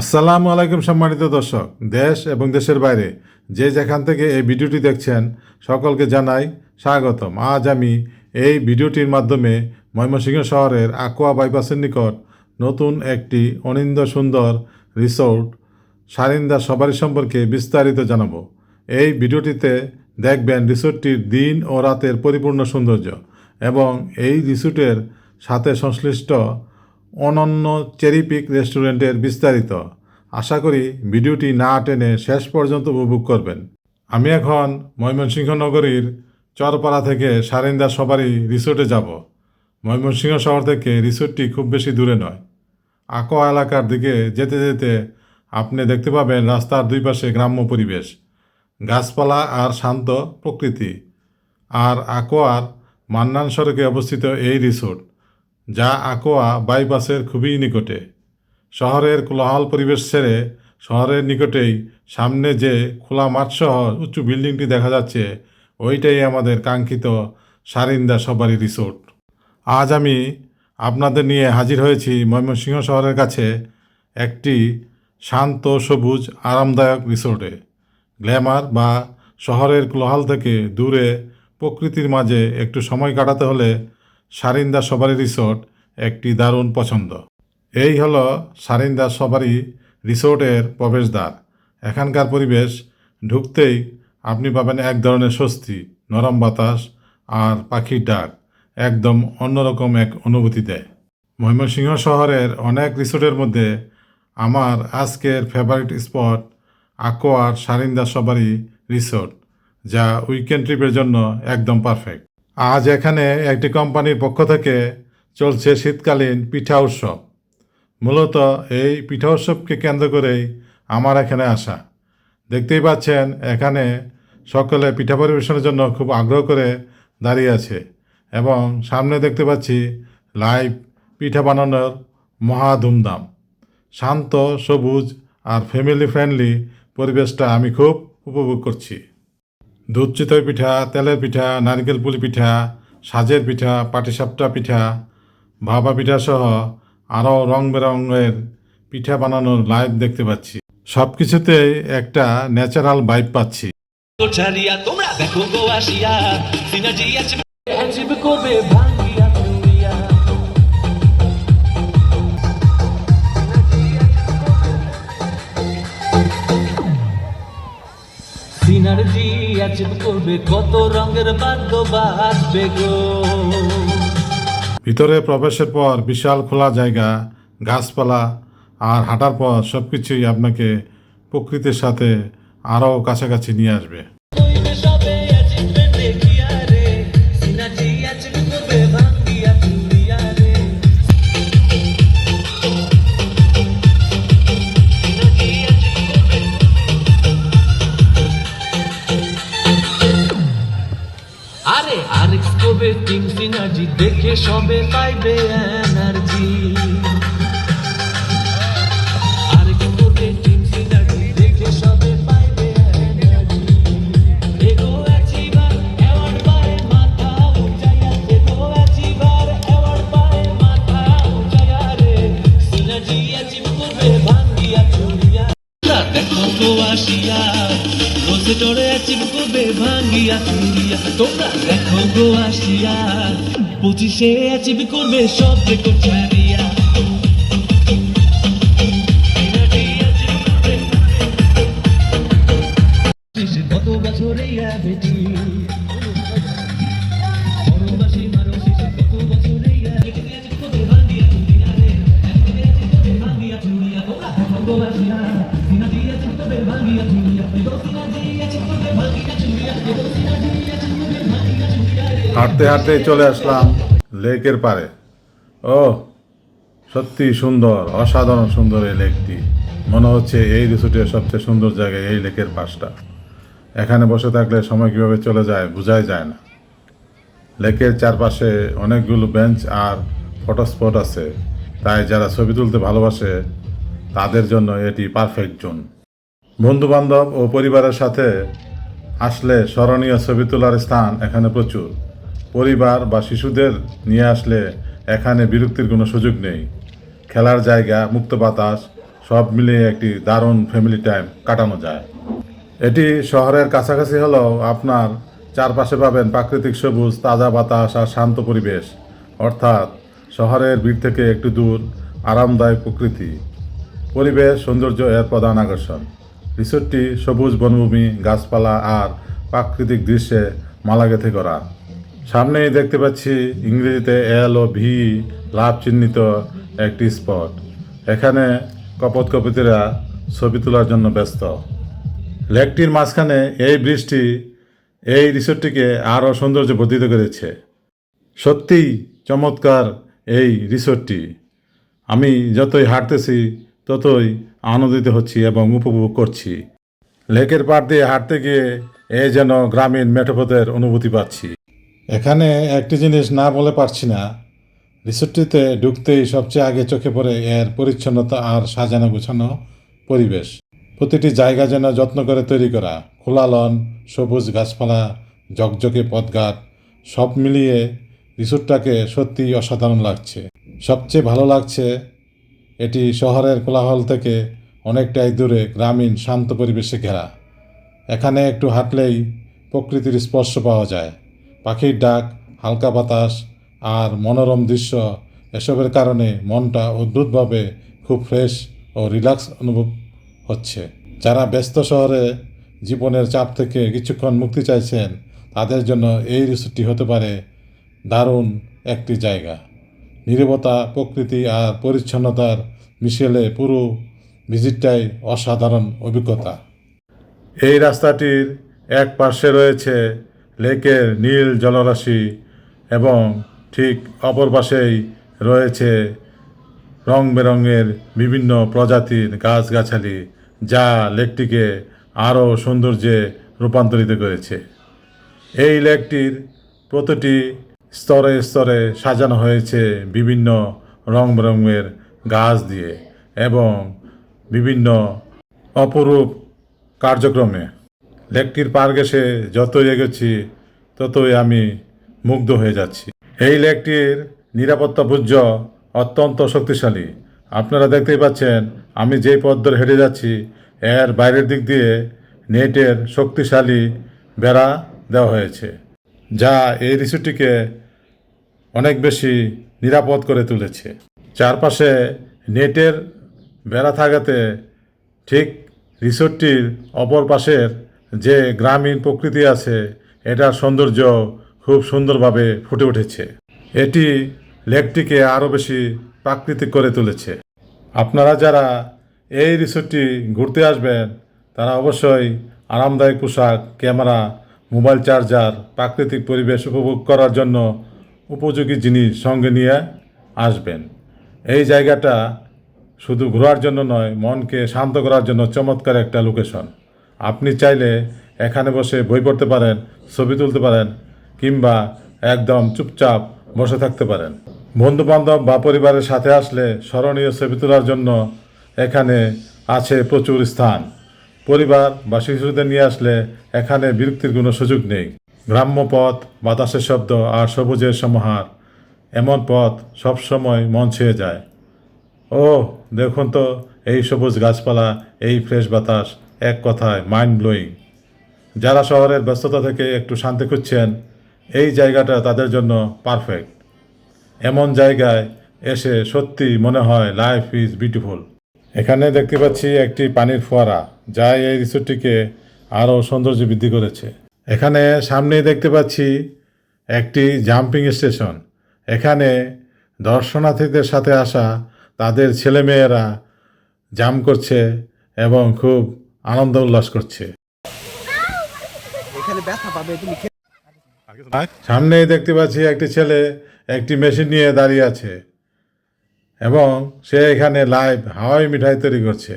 আসসালামু আলাইকুম সম্মানিত দর্শক, দেশ এবং দেশের বাইরে যে যেখান থেকে এই ভিডিওটি দেখছেন, সকলকে জানাই স্বাগতম। আজ আমি এই ভিডিওটির মাধ্যমে ময়মনসিংহ শহরের আকোয়া বাইপাসের নিকট নতুন একটি অনিন্দ সুন্দর রিসোর্ট সারিন্দা সবারি সম্পর্কে বিস্তারিত জানাব। এই ভিডিওটিতে দেখবেন রিসোর্টটির দিন ও রাতের পরিপূর্ণ সৌন্দর্য এবং এই রিসোর্টের সাথে সংশ্লিষ্ট অনন্য চেরিপিক রেস্টুরেন্টের বিস্তারিত। আশা করি ভিডিওটি না টেনে শেষ পর্যন্ত উপভোগ করবেন। আমি এখন ময়মনসিংহ নগরীর চরপাড়া থেকে সারিন্দা সবারই রিসোর্টে যাব। ময়মনসিংহ শহর থেকে রিসোর্টটি খুব বেশি দূরে নয়। আকোয়া এলাকার দিকে যেতে যেতে আপনি দেখতে পাবেন রাস্তার দুই পাশে গ্রাম্য পরিবেশ, গাছপালা আর শান্ত প্রকৃতি। আর আকোয়ার মান্নান সড়কে অবস্থিত এই রিসোর্ট যা আকোয়া বাইপাসের খুবই নিকটে। শহরের কোলাহল পরিবেশ ছেড়ে শহরের নিকটেই সামনে যে খোলা মাঠসহ উঁচু বিল্ডিংটি দেখা যাচ্ছে, ওইটাই আমাদের কাঙ্ক্ষিত সারিন্দা সবারই রিসোর্ট। আজ আমি আপনাদের নিয়ে হাজির হয়েছি ময়মনসিংহ শহরের কাছে একটি শান্ত, সবুজ, আরামদায়ক রিসোর্টে। গ্ল্যামার বা শহরের কোলাহল থেকে দূরে প্রকৃতির মাঝে একটু সময় কাটাতে হলে সারিন্দা সবারি রিসোর্ট একটি দারুণ পছন্দ। এই হল সারিন্দা সবারি রিসোর্টের প্রবেশদ্বার। এখানকার পরিবেশ ঢুকতেই আপনি পাবেন এক ধরনের স্বস্তি, নরম বাতাস আর পাখির ডাক, একদম অন্যরকম এক অনুভূতি দেয় ময়মনসিংহ শহরের অনেক রিসোর্টের মধ্যে আমার আজকের favourite spot Akoar Sarinda Sabari resort, যা উইকেন্ড ট্রিপের জন্য একদম পারফেক্ট আজ এখানে একটি কোম্পানির পক্ষ থেকে চলছে শীতকালীন পিঠা উৎসব। মূলত এই পিঠা উৎসবকে কেন্দ্র করেই আমার এখানে আসা। দেখতেই পাচ্ছেন, এখানে সকলে পিঠা পরিবেশনের জন্য খুব আগ্রহ করে দাঁড়িয়ে আছে এবং সামনে দেখতে পাচ্ছি লাইভ পিঠা বানানোর মহা ধুমধাম। শান্ত, সবুজ আর ফ্যামিলি ফ্রেন্ডলি পরিবেশটা আমি খুব উপভোগ করছি। দুধ চিতই পিঠা তেলের পিঠা নারকেল পুলি পিঠা সাজের পিঠা পাটিসাপটা পিঠা ভাবা পিঠা সহ আরও রং বেরঙের পিঠা বানানোর লাইভ দেখতে পাচ্ছি। সব কিছুতে একটা ন্যাচারাল ভাইব পাচ্ছি। তোমরা দেখো গো আসিয়া করবে, কত রঙের বাজবে গো। ভিতরে প্রবেশের পর বিশাল খোলা জায়গা, গাছপালা, আর হাঁটার পর সব কিছুই আপনাকে প্রকৃতির সাথে আরও কাছাকাছি নিয়ে আসবে। আরে আরে কবে তিন দেখে সবে পাইবে এনার্জি? করবে ভাঙ্গিয়া চুরিয়া তোমরা দেখো গো আসিয়া। পঁচিশে অ্যাচিভ করবে সব রেকর্ড হাঁটতে হাঁটতে চলে আসলাম লেকের পারে ও সত্যি সুন্দর, অসাধারণ সুন্দর এই লেকটি। মনে হচ্ছে এই রিসোর্টের সবচেয়ে সুন্দর জায়গা, এই লেকের পাশটা। এখানে বসে থাকলে সময় কীভাবে চলে যায় বোঝাই যায় না। লেকের চারপাশে অনেকগুলো বেঞ্চ আর ফটো স্পট আছে। তাই যারা ছবি তুলতে ভালোবাসে, তাদের জন্য এটি পারফেক্ট জোন। বন্ধু বান্ধব ও পরিবারের সাথে আসলে স্মরণীয় ছবি তোলার স্থান এখানে প্রচুর। পরিবার বা শিশুদের নিয়ে আসলে এখানে বিরক্তির কোনো সুযোগ নেই। খেলার জায়গা, মুক্ত বাতাস, সব মিলিয়ে একটি দারুণ ফ্যামিলি টাইম কাটানো যায়। এটি শহরের কাছাকাছি হলেও আপনার চারপাশে পাবেন প্রাকৃতিক সবুজ, তাজা বাতাস আর শান্ত পরিবেশ। অর্থাৎ শহরের ভিড় থেকে একটু দূর, আরামদায়ক প্রকৃতি। পরিবেশ, সৌন্দর্য এর প্রধান আকর্ষণ। রিসোর্টটি সবুজ বনভূমি, গাছপালা আর প্রাকৃতিক দৃশ্যে মালাগেথে করা। সামনেই দেখতে পাচ্ছি ইংরেজিতে এল ও ভি, লাভ চিহ্নিত একটি স্পট। এখানে কপত কপিতেরা ছবি তোলার জন্য ব্যস্ত। লেকটির মাঝখানে এই বৃষ্টি এই রিসোর্টটিকে আরও সৌন্দর্য বর্ধিত করেছে। সত্যিই চমৎকার এই রিসোর্টটি। আমি যতই হাঁটতেছি, ততই আনন্দিত হচ্ছি এবং উপভোগ করছি। লেকের পাড় দিয়ে হাঁটতে গিয়ে এ যেন গ্রামীণ মেঠোপথের অনুভূতি পাচ্ছি। এখানে একটি জিনিস না বলে পারছি না। রিসোর্টটিতে ঢুকতেই সবচেয়ে আগে চোখে পড়ে এর পরিচ্ছন্নতা আর সাজানো গোছানো পরিবেশ। প্রতিটি জায়গা যেন যত্ন করে তৈরি করা। খোলা লন, সবুজ গাছপালা, ঝকঝকে পথঘাট, সব মিলিয়ে রিসোর্টটাকে সত্যিই অসাধারণ লাগছে। সবচেয়ে ভালো লাগছে এটি শহরের কোলাহল থেকে অনেকটাই দূরে গ্রামীণ শান্ত পরিবেশে ঘেরা। এখানে একটু হাঁটলেই প্রকৃতির স্পর্শ পাওয়া যায়। পাখির ডাক, হালকা বাতাস আর মনোরম দৃশ্য, এসবের কারণে মনটা অদ্ভুতভাবে খুব ফ্রেশ ও রিল্যাক্স অনুভব হচ্ছে। যারা ব্যস্ত শহরে জীবনের চাপ থেকে কিছুক্ষণ মুক্তি চাইছেন, তাদের জন্য এই রিসোর্টটি হতে পারে দারুণ একটি জায়গা। নীরবতা, প্রকৃতি আর পরিচ্ছন্নতার মিশেলে পুরো ভিজিটটাই অসাধারণ অভিজ্ঞতা। এই রাস্তাটির এক পাশে রয়েছে লেকের নীল জলরাশি এবং ঠিক অপর পাশেই রয়েছে রং বেরঙের বিভিন্ন প্রজাতির গাছগাছালি, যা লেকটিকে আরও সৌন্দর্যে রূপান্তরিত করেছে। এই লেকটির প্রতিটি স্তরে স্তরে সাজানো হয়েছে বিভিন্ন রং বেরঙের গাছ দিয়ে এবং বিভিন্ন অপরূপ কার্যক্রমে। লেকটির পার ঘেসে যতই এগোচ্ছি, ততই আমি মুগ্ধ হয়ে যাচ্ছি। এই লেকটির নিরাপত্তা বুঝ অত্যন্ত শক্তিশালী। আপনারা দেখতেই পাচ্ছেন, আমি যেই পথ ধরে হেঁটে যাচ্ছি, এর বাইরের দিক দিয়ে নেটের শক্তিশালী বেড়া দেওয়া হয়েছে, যা এই রিসোর্টটিকে অনেক বেশি নিরাপদ করে তুলেছে। চারপাশে নেটের বেড়া থাকাতে ঠিক রিসোর্টটির অপর পাশের যে গ্রামীণ প্রকৃতি আছে, এটার সৌন্দর্য খুব সুন্দরভাবে ফুটে উঠেছে। এটি লেকটিকে আরও বেশি প্রাকৃতিক করে তুলেছে। আপনারা যারা এই রিসোর্টটি ঘুরতে আসবেন, তারা অবশ্যই আরামদায়ক পোশাক, ক্যামেরা, মোবাইল চার্জার, প্রাকৃতিক পরিবেশ উপভোগ করার জন্য উপযোগী জিনিস সঙ্গে নিয়ে আসবেন। এই জায়গাটা শুধু ঘোরার জন্য নয়, মনকে শান্ত করার জন্য চমৎকার একটা লোকেশন আপনি চাইলে এখানে বসে বই পড়তে পারেন, ছবি তুলতে পারেন, কিংবা একদম চুপচাপ বসে থাকতে পারেন। বন্ধু বান্ধব বা পরিবারের সাথে আসলে স্মরণীয় ছবি তোলার জন্য এখানে আছে প্রচুর স্থান। পরিবার বা শিশুদের নিয়ে আসলে এখানে বিরক্তির কোনো সুযোগ নেই। গ্রাম্য পথ, বাতাসের শব্দ আর সবুজের সমাহার, এমন পথ সবসময় মন ছুঁয়ে যায়। ও দেখুন তো, এই সবুজ গাছপালা, এই ফ্রেশ বাতাস এক কথায় মাইন্ড ব্লোয়িং যারা শহরের ব্যস্ততা থেকে একটু শান্তি খুঁজছেন, এই জায়গাটা তাদের জন্য পারফেক্ট এমন জায়গায় এসে সত্যি মনে হয় লাইফ ইজ বিউটিফুল এখানে দেখতে পাচ্ছি একটি পানির ফোয়ারা, যা এই রিসোর্টটিকে আরও সৌন্দর্য বৃদ্ধি করেছে। এখানে সামনেই দেখতে পাচ্ছি একটি জাম্পিং স্টেশন এখানে দর্শনার্থীদের সাথে আসা তাদের ছেলেমেয়েরা জাম করছে এবং খুব আনন্দ উল্লাস করছে। সামনেই দেখতে পাচ্ছি একটি ছেলে একটি মেশিন নিয়ে দাঁড়িয়ে আছে এবং সে এখানে লাইভ হাওয়াই মিঠাই তৈরি করছে।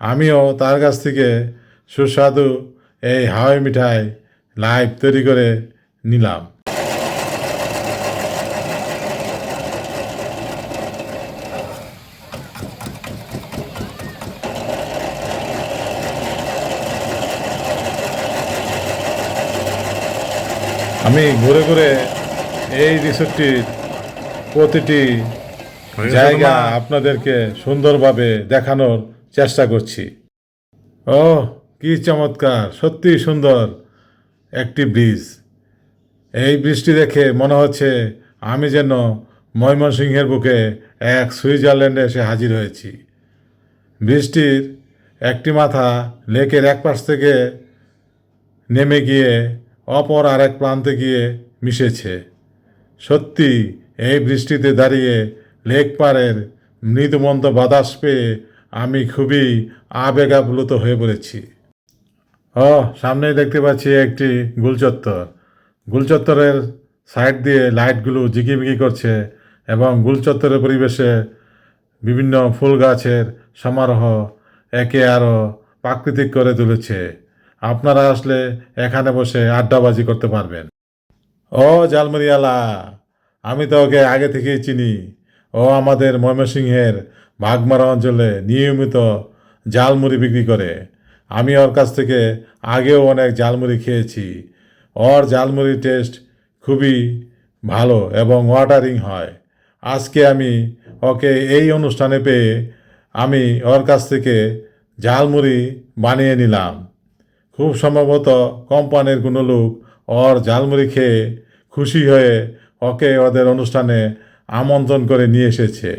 আমিও তার কাছ থেকে সুস্বাদু এই হাওয়াই মিঠাই লাইভ তৈরি করে নিলাম। আমি ঘুরে ঘুরে এই রিসোর্টটির প্রতিটি জায়গা আপনাদেরকে সুন্দরভাবে দেখানোর চেষ্টা করছি। ও কি চমৎকার! সত্যি সুন্দর একটি ব্রিজ। এই বৃষ্টি দেখে মনে হচ্ছে আমি যেন ময়মনসিংহের বুকে এক সুইজারল্যান্ডে এসে হাজির হয়েছি। বৃষ্টির একটি মাথা লেকের এক পাশ থেকে নেমে গিয়ে অপর আরেক প্রান্তে গিয়ে মিশেছে। সত্যি, এই বৃষ্টিতে দাঁড়িয়ে লেক পাড়ের মৃদুমন্ত বাতাস পেয়ে আমি খুবই আবেগাপ্লুত হয়ে পড়েছি। ও, সামনেই দেখতে পাচ্ছি একটি গুলচত্বর। গুলচত্বরের সাইড দিয়ে লাইটগুলো জিকিমিকি করছে এবং গুলচত্বরের পরিবেশে বিভিন্ন ফুল গাছের সমারোহ একে আরও প্রাকৃতিক করে তুলেছে। আপনারা আসলে এখানে বসে আড্ডাবাজি করতে পারবেন। ও জালমুড়িয়ালা আমি তো ওকে আগে থেকেই চিনি। ও আমাদের ময়মনসিংহের বাগমারা অঞ্চলে নিয়মিত জালমুড়ি বিক্রি করে। আমি ওর কাছ থেকে আগেও অনেক জালমুড়ি খেয়েছি। ওর জালমুড়ির টেস্ট খুবই ভালো এবং ওয়াটারিং হয়। আজকে আমি ওকে এই অনুষ্ঠানে পেয়ে আমি ওর কাছ থেকে ঝালমুড়ি বানিয়ে নিলাম। খুব সম্ভবত কোম্পানির কোনো লোক ওর ঝালমুড়ি খেয়ে খুশি হয়ে ওকে ওদের অনুষ্ঠানে আমন্ত্রণ করে নিয়ে এসেছে।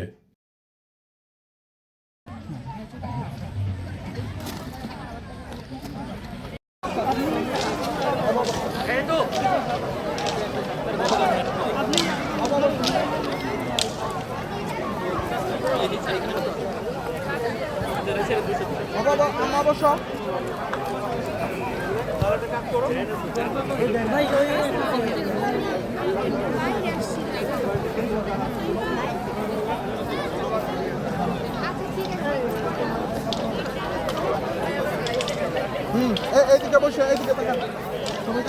হুম এইদিকে বসো এইদিকে তাকান তুমি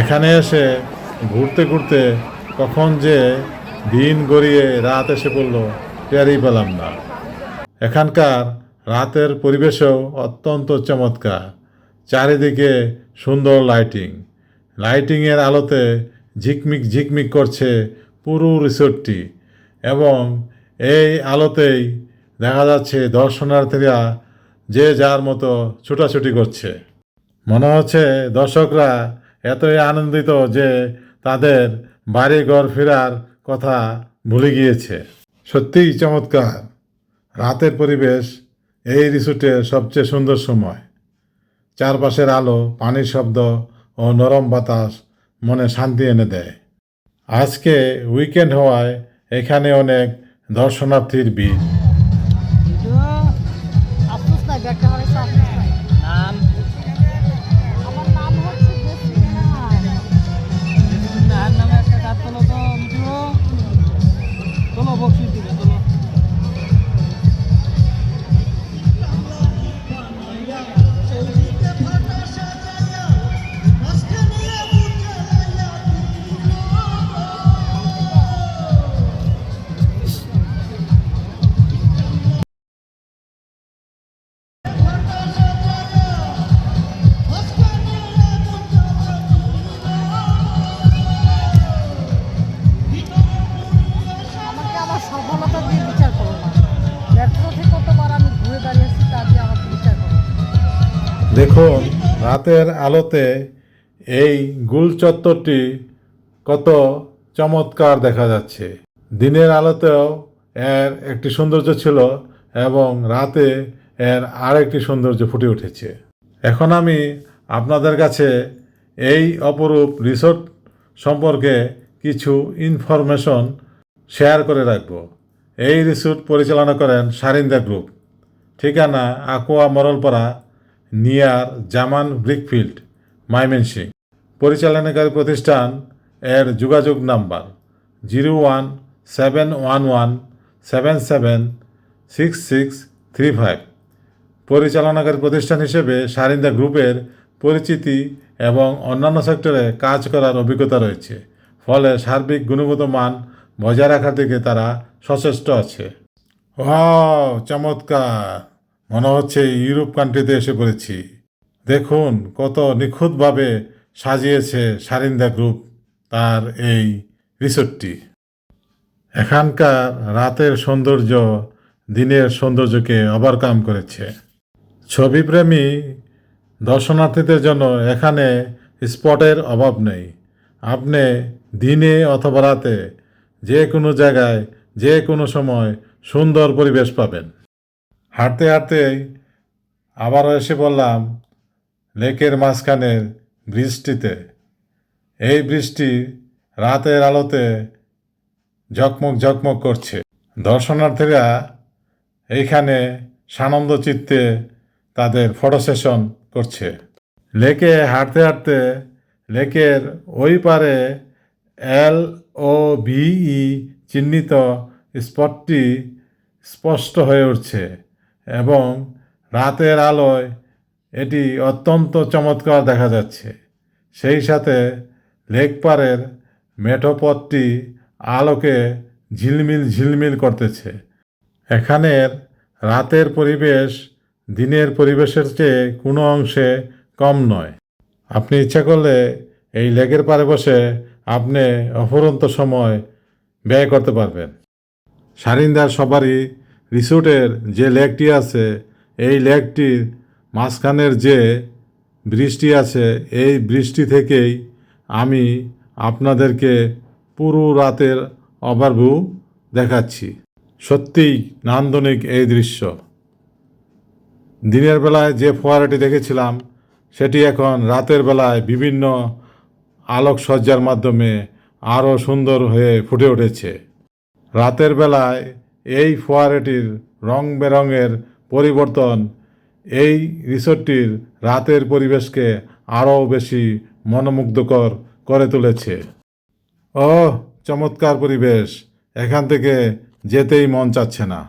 এখানে এসে ঘুরতে ঘুরতে কখন যে দিন গড়িয়ে রাত এসে পড়ল, টেরই পেলাম না। এখানকার রাতের পরিবেশও অত্যন্ত চমৎকার। চারিদিকে সুন্দর লাইটিং। লাইটিংয়ের আলোতে ঝিকমিক ঝিকমিক করছে পুরো রিসোর্টটি এবং এই আলোতেই দেখা যাচ্ছে দর্শনার্থীরা যে যার মতো ছুটাছুটি করছে। মনে হচ্ছে দর্শকরা এতই আনন্দিত যে তাদের বাড়ি ঘর ফেরার কথা ভুলে গিয়েছে। সত্যিই চমৎকার। রাতের পরিবেশ এই রিসোর্টের সবচেয়ে সুন্দর সময়। চারপাশের আলো, পানির শব্দ ও নরম বাতাস মনে শান্তি এনে দেয়। আজকে উইকেন্ড হওয়ায় এখানে অনেক দর্শনার্থীর ভিড়। রাতের আলোতে এই গুল চত্বরটি কত চমৎকার দেখা যাচ্ছে। দিনের আলোতেও এর একটি সৌন্দর্য ছিল এবং রাতে এর আরেকটি সৌন্দর্য ফুটে উঠেছে। এখন আমি আপনাদের কাছে এই অপরূপ রিসোর্ট সম্পর্কে কিছু ইনফরমেশন শেয়ার করে রাখব। এই রিসোর্ট পরিচালনা করেন সারিন্দা গ্রুপ। ঠিকানা আকুয়া মরলপাড়া নিয়ার জামান ব্রিকফিল্ড, মাইমেনসিং। পরিচালনাকারী প্রতিষ্ঠান এর যোগাযোগ number zero one seven one one seven seven six six three five. পরিচালনাকারী প্রতিষ্ঠান হিসেবে সারিন্দা গ্রুপের পরিচিতি এবং অন্যান্য সেক্টরে কাজ করার অভিজ্ঞতা রয়েছে। ফলে সার্বিক গুণগত মান বজায় রাখার দিকে তারা সচেষ্ট আছে। ও চমৎকার! মনে হচ্ছে ইউরোপ কান্ট্রিতে এসে পড়েছি। দেখুন, কত নিখুঁতভাবে সাজিয়েছে সারিন্দা গ্রুপ তার এই রিসোর্টটি। এখানকার রাতের সৌন্দর্য, দিনের সৌন্দর্যকে ওভারকাম করেছে। ছবিপ্রেমী দর্শনার্থীদের জন্য এখানে স্পটের অভাব নেই। আপনি দিনে অথবা রাতে যে কোনো জায়গায়, যে কোনো সময় সুন্দর পরিবেশ পাবেন। হাঁটতে হাঁটতেই আবারও এসে বললাম, লেকের মাঝখানের বৃষ্টিতে। এই বৃষ্টি রাতের আলোতে ঝকমক ঝকমক করছে। দর্শনার্থীরা এইখানে সানন্দ চিত্তে তাদের ফটো সেশন করছে। লেকে হাঁটতে হাঁটতে লেকের ওই পারে এল ও ভিই চিহ্নিত স্পটটি স্পষ্ট হয়ে উঠছে। এবং রাতের আলোয় এটি অত্যন্ত চমৎকার দেখা যাচ্ছে। সেই সাথে লেক পারের মেঠো পথটি আলোকে ঝিলমিল ঝিলমিল করতেছে। এখানের রাতের পরিবেশ দিনের পরিবেশের চেয়ে কোনো অংশে কম নয়। আপনি ইচ্ছা করলে এই লেকের পারে বসে আপনি অফুরন্ত সময় ব্যয় করতে পারবেন। সারিন্দার সবারই রিসোর্টের যে লেকটি আছে, এই লেকটির মাঝখানের যে বৃষ্টি আছে, এই বৃষ্টি থেকেই আমি আপনাদেরকে পুরো রাতের ওভারভিউ দেখাচ্ছি। সত্যিই নান্দনিক এই দৃশ্য। দিনের বেলায় যে ফোয়ারাটি দেখেছিলাম, সেটি এখন রাতের বেলায় বিভিন্ন আলোকসজ্জার মাধ্যমে আরও সুন্দর হয়ে ফুটে উঠেছে। রাতের বেলায় এই ফোয়ারাটির রং বেরঙের পরিবর্তন এই রিসোর্টটির রাতের পরিবেশকে আরও বেশি মনোমুগ্ধকর করে তুলেছে। ও চমৎকার পরিবেশ। এখান থেকে যেতেই মন চাচ্ছে না।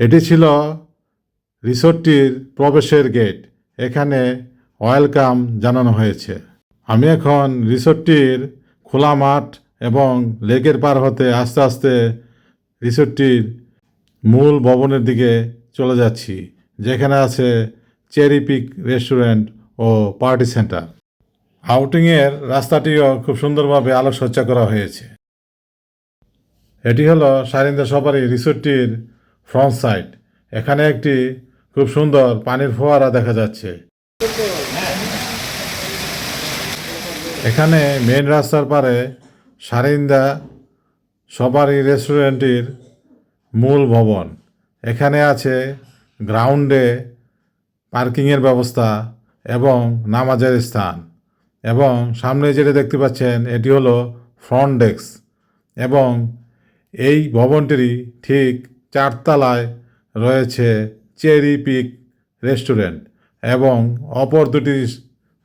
এটি ছিল রিসোর্টটির প্রবেশের গেট। এখানে ওয়েলকাম জানানো হয়েছে। আমি এখন রিসোর্টটির খোলা মাঠ এবং লেকের পার হতে আস্তে আস্তে রিসোর্টটির মূল ভবনের দিকে চলে যাচ্ছি, যেখানে আছে চেরি পিক রেস্টুরেন্ট ও পার্টি সেন্টার। আউটিংয়ের রাস্তাটিও খুব সুন্দরভাবে আলোকসজ্জা করা হয়েছে। এটি হলো সারিন্দা সবারই রিসোর্টটির ফ্রন্ট সাইড। এখানে একটি খুব সুন্দর পানির ফোয়ারা দেখা যাচ্ছে। এখানে মেন রাস্তার পারে সারিন্দা সবারই রেস্টুরেন্টটির মূল ভবন। এখানে আছে গ্রাউন্ডে পার্কিংয়ের ব্যবস্থা এবং নামাজের স্থান। এবং সামনে যেটা দেখতে পাচ্ছেন, এটি হলো ফ্রন্ট ডেস্ক এবং এই ভবনটিরই ঠিক চারতলায় রয়েছে চেরি পিক রেস্টুরেন্ট এবং অপর দুটি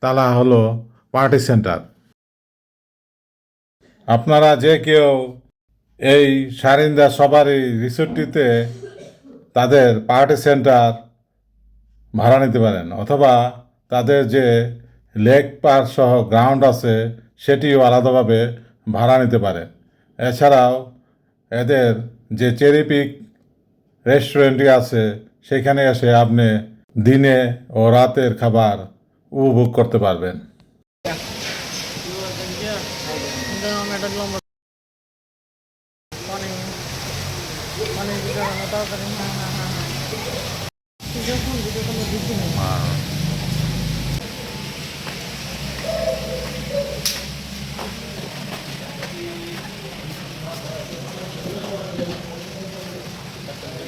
তালা হলো পার্টি সেন্টার। আপনারা যে কেউ এই সারিন্দা সবারই রিসোর্টটিতে তাদের পার্টি সেন্টার ভাড়া নিতে পারেন, অথবা তাদের যে লেক পার্ক সহ গ্রাউন্ড আছে সেটিও আলাদাভাবে ভাড়া নিতে পারেন। এছাড়াও এদের যে চেরি পিক রেস্টুরেন্টটি আছে, সেখানে এসে আপনি দিনে ও রাতের খাবার উপভোগ করতে পারবেন। মানে মানে হ্যাঁ হ্যাঁ হ্যাঁ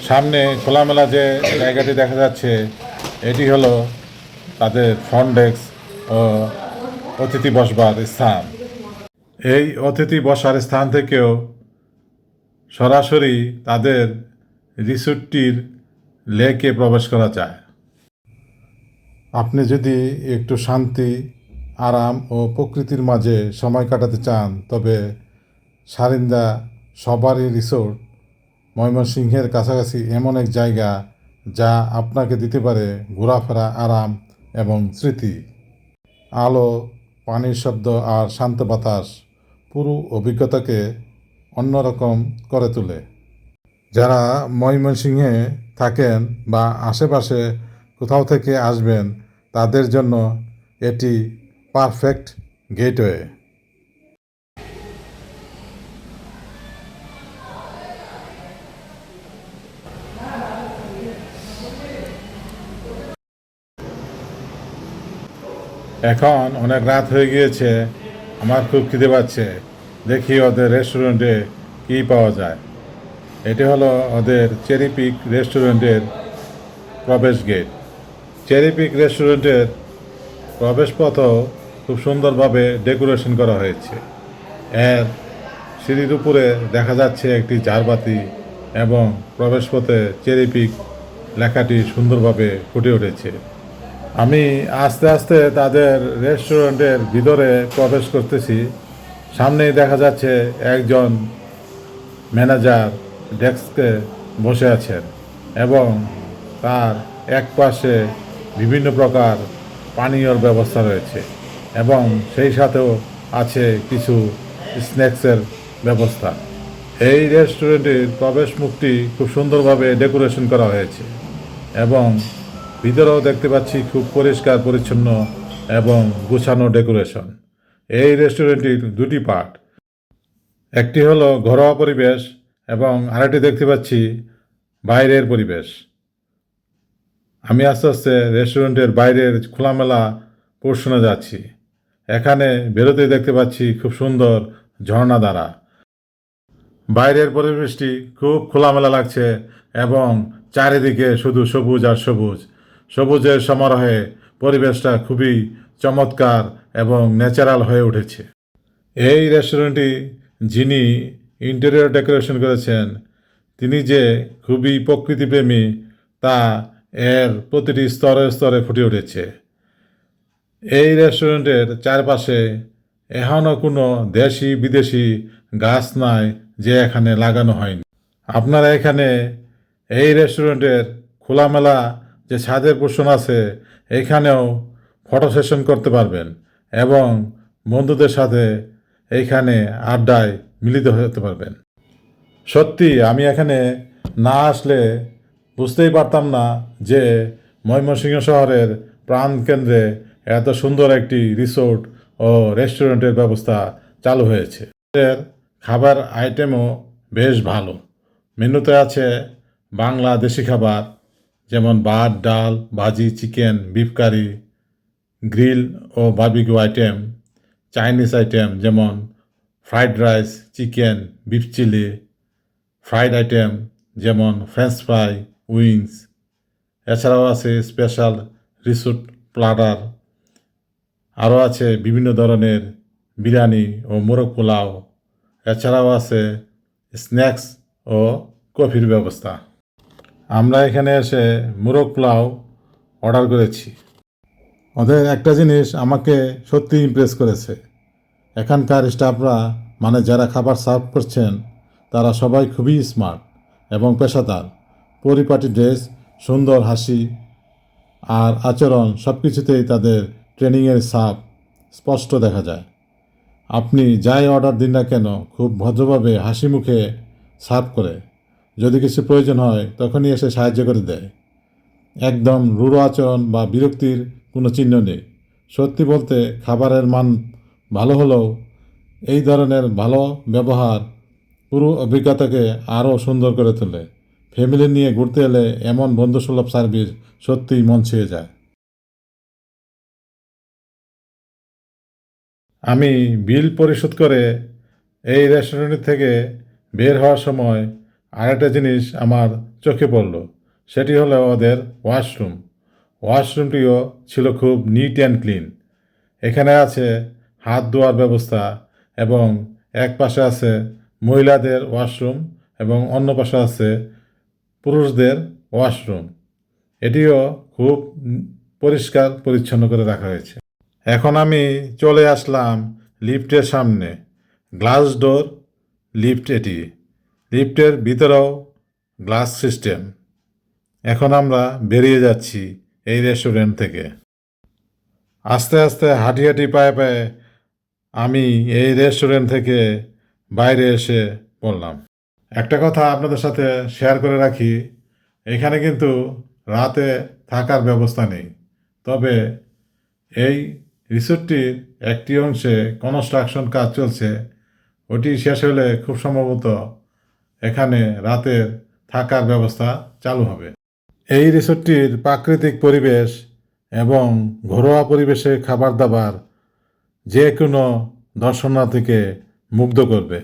সামনে খোলামেলা যে জায়গাটি দেখা যাচ্ছে, এটি হলো তাদের ফ্রন্ট ডেস্ক ও অতিথি বসবার স্থান। এই অতিথি বসার স্থান থেকেও সরাসরি তাদের রিসোর্টটির লেকে প্রবেশ করা যায়। আপনি যদি একটু শান্তি, আরাম ও প্রকৃতির মাঝে সময় কাটাতে চান, তবে সারিন্দা সবারই রিসোর্ট ময়মনসিংহের কাছাকাছি এমন এক জায়গা যা আপনাকে দিতে পারে ঘোরাফেরা, আরাম এবং স্মৃতি। আলো, পানির শব্দ আর শান্ত বাতাস পুরো অভিজ্ঞতাকে অন্যরকম করে তোলে। যারা ময়মনসিংহে থাকেন বা আশেপাশে কোথাও থেকে আসবেন, তাদের জন্য এটি পারফেক্ট গেটওয়ে। এখন অনেক রাত হয়ে গিয়েছে। আমার খুব খিদে পাচ্ছে। দেখি ওদের রেস্টুরেন্টে কী পাওয়া যায়। এটি হলো ওদের চেরিপিক রেস্টুরেন্টের প্রবেশ গেট চেরিপিক রেস্টুরেন্টের প্রবেশপথও খুব সুন্দরভাবে ডেকোরেশন করা হয়েছে। এর সিঁড়ির উপরে দেখা যাচ্ছে একটি ঝাড়বাতি এবং প্রবেশপথে চেরিপিক লেখাটি সুন্দরভাবে ফুটে উঠেছে। আমি আস্তে আস্তে তাদের রেস্টুরেন্টের ভিতরে প্রবেশ করতেছি। সামনেই দেখা যাচ্ছে একজন ম্যানেজার ডেস্কে বসে আছেন এবং তার এক পাশে বিভিন্ন প্রকার পানীয়র ব্যবস্থা রয়েছে এবং সেই সাথেও আছে কিছু স্ন্যাক্সের ব্যবস্থা। এই রেস্টুরেন্টের প্রবেশ মুখটি খুব সুন্দরভাবে ডেকোরেশন করা হয়েছে এবং ভিতরেও দেখতে পাচ্ছি খুব পরিষ্কার, পরিচ্ছন্ন এবং গুছানো ডেকোরেশন। এই রেস্টুরেন্টটির দুটি পার্ট। একটি হলো ঘরোয়া পরিবেশ এবং আরেকটি দেখতে পাচ্ছি বাইরের পরিবেশ। আমি আস্তে আস্তে রেস্টুরেন্টের বাইরের খোলামেলা পোর্শনে যাচ্ছি। এখানে বেরোতে দেখতে পাচ্ছি খুব সুন্দর ঝর্ণা দ্বারা। বাইরের পরিবেশটি খুব খোলামেলা লাগছে এবং চারিদিকে শুধু সবুজ আর সবুজ। সবুজের সমারোহে পরিবেশটা খুবই চমৎকার এবং ন্যাচারাল হয়ে উঠেছে। এই রেস্টুরেন্টটি যিনি ইন্টেরিয়র ডেকোরেশন করেছেন, তিনি যে খুবই প্রকৃতিপ্রেমী, তা এর প্রতিটি স্তরে স্তরে ফুটে উঠেছে। এই রেস্টুরেন্টের চারপাশে এখনও কোনো দেশি বিদেশি গাছ নাই যে এখানে লাগানো হয়নি। আপনারা এখানে এই রেস্টুরেন্টের খোলামেলা যে ছাদের পোষণ আছে এইখানেও ফটো সেশন করতে পারবেন এবং বন্ধুদের সাথে এইখানে আড্ডায় মিলিত হতে পারবেন। সত্যি, আমি এখানে না আসলে বুঝতেই পারতাম না যে ময়মনসিংহ শহরের প্রাণকেন্দ্রে এত সুন্দর একটি রিসোর্ট ও রেস্টুরেন্টের ব্যবস্থা চালু হয়েছে। খাবার আইটেমও বেশ ভালো। মেনুতে আছে বাংলা দেশি খাবার যেমন ভাত, ডাল, ভাজি, চিকেন, বিফ কারি, গ্রিল ও বার্বিকিউ আইটেম, চাইনিজ আইটেম যেমন fried rice, chicken, beef chilli, fried item যেমন ফ্রেঞ্চ ফ্রাই, উইংস। এছাড়াও আছে স্পেশাল রিসুট প্লাটার। আরও আছে বিভিন্ন ধরনের বিরিয়ানি ও মোরগ পোলাও। এছাড়াও আছে স্ন্যাক্স ও কফির ব্যবস্থা। আমরা এখানে এসে মোরগ পোলাও অর্ডার করেছি। ওদের একটা জিনিস আমাকে সত্যি ইমপ্রেস করেছে। এখানকার স্টাফরা মানে যারা খাবার সার্ভ করছেন, তারা সবাই খুবই স্মার্ট এবং পেশাদার। পরিপাটি ড্রেস সুন্দর হাসি আর আচরণ সব কিছুতেই তাদের ট্রেনিংয়ের সাপ স্পষ্ট দেখা যায়। আপনি যাই অর্ডার দিন না কেন, খুব ভদ্রভাবে হাসি মুখে সার্ভ করে। যদি কিছু প্রয়োজন হয়, তখনই এসে সাহায্য করে দেয়। একদম রূঢ় আচরণ বা বিরক্তির কোনো চিহ্ন নেই। সত্যি বলতে খাবারের মান ভালো হলেও এই ধরনের ভালো ব্যবহার পুরো অভিজ্ঞতাকে আরও সুন্দর করে তোলে। ফ্যামিলি নিয়ে ঘুরতে এলে এমন বন্ধুসুলভ সার্ভিস সত্যিই মন ছুঁয়ে যায়। আমি বিল পরিশোধ করে এই রেস্টুরেন্ট থেকে বের হওয়ার সময় আরেকটা জিনিস আমার চোখে পড়ল, সেটি হলো ওদের ওয়াশরুম। ওয়াশরুমটিও ছিল খুব নিট অ্যান্ড ক্লিন এখানে আছে হাত ধোয়ার ব্যবস্থা এবং এক পাশে আছে মহিলাদের ওয়াশরুম এবং অন্য পাশে আছে পুরুষদের ওয়াশরুম। এটিও খুব পরিষ্কার, পরিচ্ছন্ন করে রাখা হয়েছে। এখন আমি চলে আসলাম লিফটের সামনে, গ্লাস ডোর লিফট এটি। লিফটের ভিতরেও গ্লাস সিস্টেম। এখন আমরা বেরিয়ে যাচ্ছি এই রেস্টুরেন্ট থেকে। আস্তে আস্তে হাঁটি হাঁটি পায়ে পায়ে আমি এই রেস্টুরেন্ট থেকে বাইরে এসে পড়লাম। একটা কথা আপনাদের সাথে শেয়ার করে রাখি, এখানে কিন্তু রাতে থাকার ব্যবস্থা নেই। তবে এই রিসোর্টটির একটি অংশে কনস্ট্রাকশন কাজ চলছে, ওটি শেষ হলে খুব সম্ভবত এখানে রাতের থাকার ব্যবস্থা চালু হবে। এই রিসোর্টটির প্রাকৃতিক পরিবেশ এবং ঘরোয়া পরিবেশে খাবার দাবার যে কোনো দর্শনার্থীকে মুগ্ধ করবে।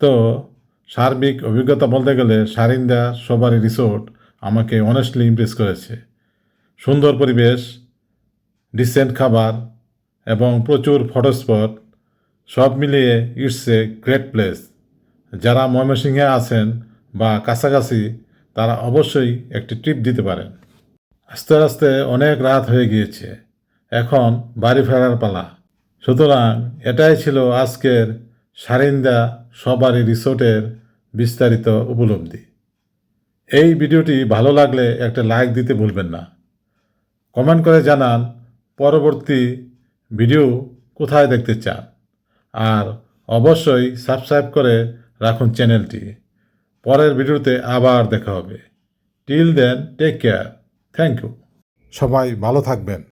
তো, সার্বিক অভিজ্ঞতা বলতে গেলে সারিন্দা সবারই রিসোর্ট আমাকে অনেস্টলি ইমপ্রেস করেছে। সুন্দর পরিবেশ ডিসেন্ট খাবার এবং প্রচুর ফটো স্পট সব মিলিয়ে ইটস এ গ্রেট প্লেস যারা ময়মনসিংহে আছেন বা কাছাকাছি, তারা অবশ্যই একটি ট্রিপ দিতে পারেন। আস্তে আস্তে অনেক রাত হয়ে গিয়েছে। এখন বাড়ি ফেরার পালা। সুতরাং এটাই ছিল আজকের সারিন্দা সবারই রিসোর্টের বিস্তারিত উপলব্ধি। এই ভিডিওটি ভালো লাগলে একটা লাইক দিতে ভুলবেন না। কমেন্ট করে জানান পরবর্তী ভিডিও কোথায় দেখতে চান। আর অবশ্যই সাবস্ক্রাইব করে রাখুন চ্যানেলটি। পরের ভিডিওতে আবার দেখা হবে। Till then take care thank you সবাই ভালো থাকবেন।